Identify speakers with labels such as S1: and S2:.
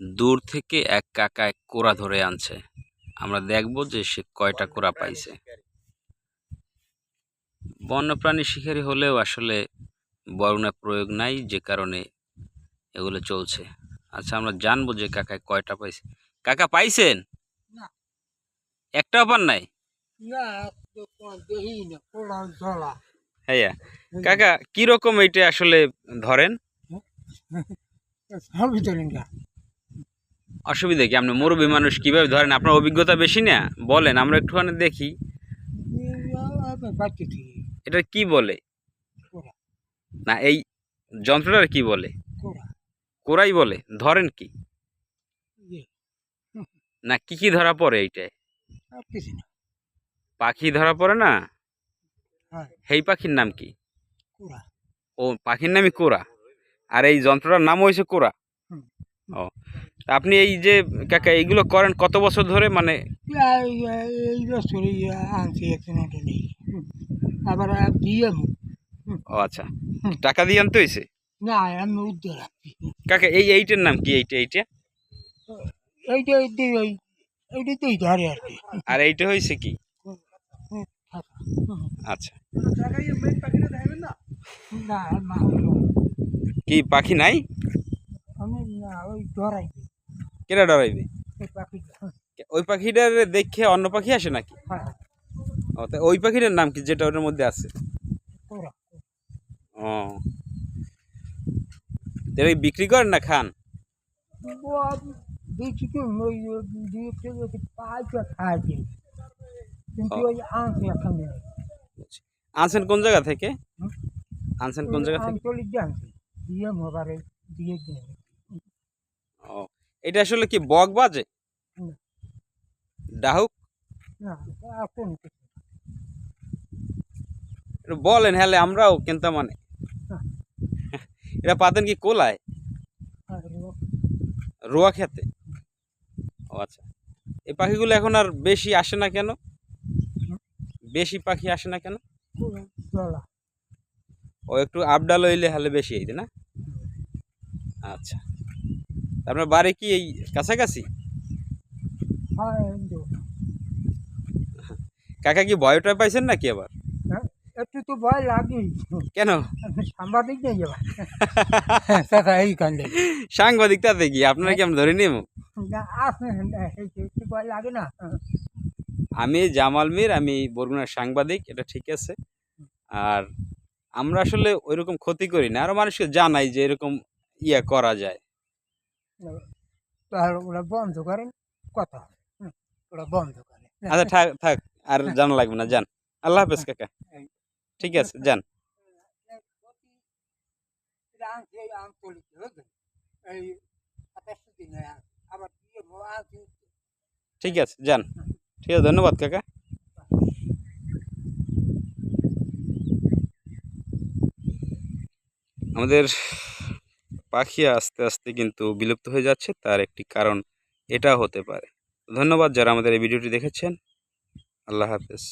S1: দূর থেকে এক কাকা এক কোড়া ধরে আনছে। আমরা দেখব যে সে কয়টা কোড়া পাইছে। বন্যপ্রাণী শিকারী হলেও আসলে বরুণা প্রয়োগ নাই যে কারণে এগুলো চলছে। আচ্ছা আমরা জানব যে কাকা কয়টা পাইছে। কাকা পাইছেন?
S2: না।
S1: একটাও পান নাই? হ্যাঁ। কাকা কি রকম এইটা আসলে ধরেন?
S2: না
S1: অসুবিধা কি? আপনি মুরব্বী মানুষ কীভাবে ধরেন? আপনার অভিজ্ঞতা বেশি না? বলেন আমরা একটুখানি দেখি। এটা কি বলে? না এই যন্ত্রটার কি বলে? কোরাই বলে। ধরেন কি? না কি কি ধরা পড়ে এইটায়? পাখি ধরা পড়ে না? সেই পাখির নাম কি? ও পাখির নামই কোরা। আর এই যন্ত্রটার নাম হয়েছে কোরা। ও আপনি এই যে কাকা এইগুলো করেন কত বছর ধরে? মানে
S2: এই আনছি। আবার দিয়ে
S1: ও আচ্ছা। টাকা দিয়ে আনতে হয়েছে?
S2: না আমি উদ্ধার
S1: কাকা এই এইটার নাম কি? এইটা এইটা?
S2: এইটা তো ধরে আর কি।
S1: আর এইটা হয়েছে কি। আচ্ছা।
S2: না না
S1: কি পাখি নাই?
S2: আমি না ওই ধরাই
S1: কেটা ডরাইবে
S2: ওই
S1: ওই পাখিটার দেখে অন্য পাখি আসে নাকি?
S2: হ্যাঁ
S1: ও তা ওই পাখিটার নাম কি যেটা ওটার মধ্যে আছে? ও। এটা বিক্রি করেন না খান?
S2: এখানে
S1: আনছেন কোন জায়গা থেকে? আনছেন কোন জায়গা থেকে?
S2: দিয়ে দিয়ে
S1: ও এটা আসলে কি বক বাজে। ডাহুক? বলেন হ্যালে আমরাও কিন্তু মানে। এটা পাতেন কি কোলায়? রোয়া। খেতে? ও আচ্ছা। এই পাখিগুলো এখন আর বেশি আসে না কেন? বেশি পাখি আসে না কেন? ও একটু আপডাল হইলে হলে বেশি হইতে না? আচ্ছা। আপনার বাড়ি কি এই কাছাকাছি? কাকা কি ভয়টা পাইছেন নাকি আবার?
S2: একটু তো ভয় লাগে
S1: কেন?
S2: সাংবাদিক এই কান্দে
S1: সাংবাদিক তাতে কি আপনারা কি আমি ধরে নিব
S2: একটু ভয় লাগে না।
S1: আমি জামাল মির আমি বরগুনার সাংবাদিক এটা ঠিক আছে। আর আমরা আসলে ওইরকম ক্ষতি করি না আরও মানুষকে জানাই যে এরকম ইয়া করা যায়।
S2: আর ওরা বন্ধ করেন কথা হুম, ওরা বন্ধ করে
S1: আচ্ছা থাক থাক আর জানা লাগবে না যান। আল্লাহ হাফেজ কাকা। ঠিক আছে যান। ঠিক আছে যান। ঠিক আছে ধন্যবাদ কাকা। আমাদের পাখি আস্তে আস্তে কিন্তু বিলুপ্ত হয়ে যাচ্ছে, তার একটি কারণ এটা হতে পারে। ধন্যবাদ যারা আমাদের এই ভিডিওটি দেখেছেন। আল্লাহ হাফেজ।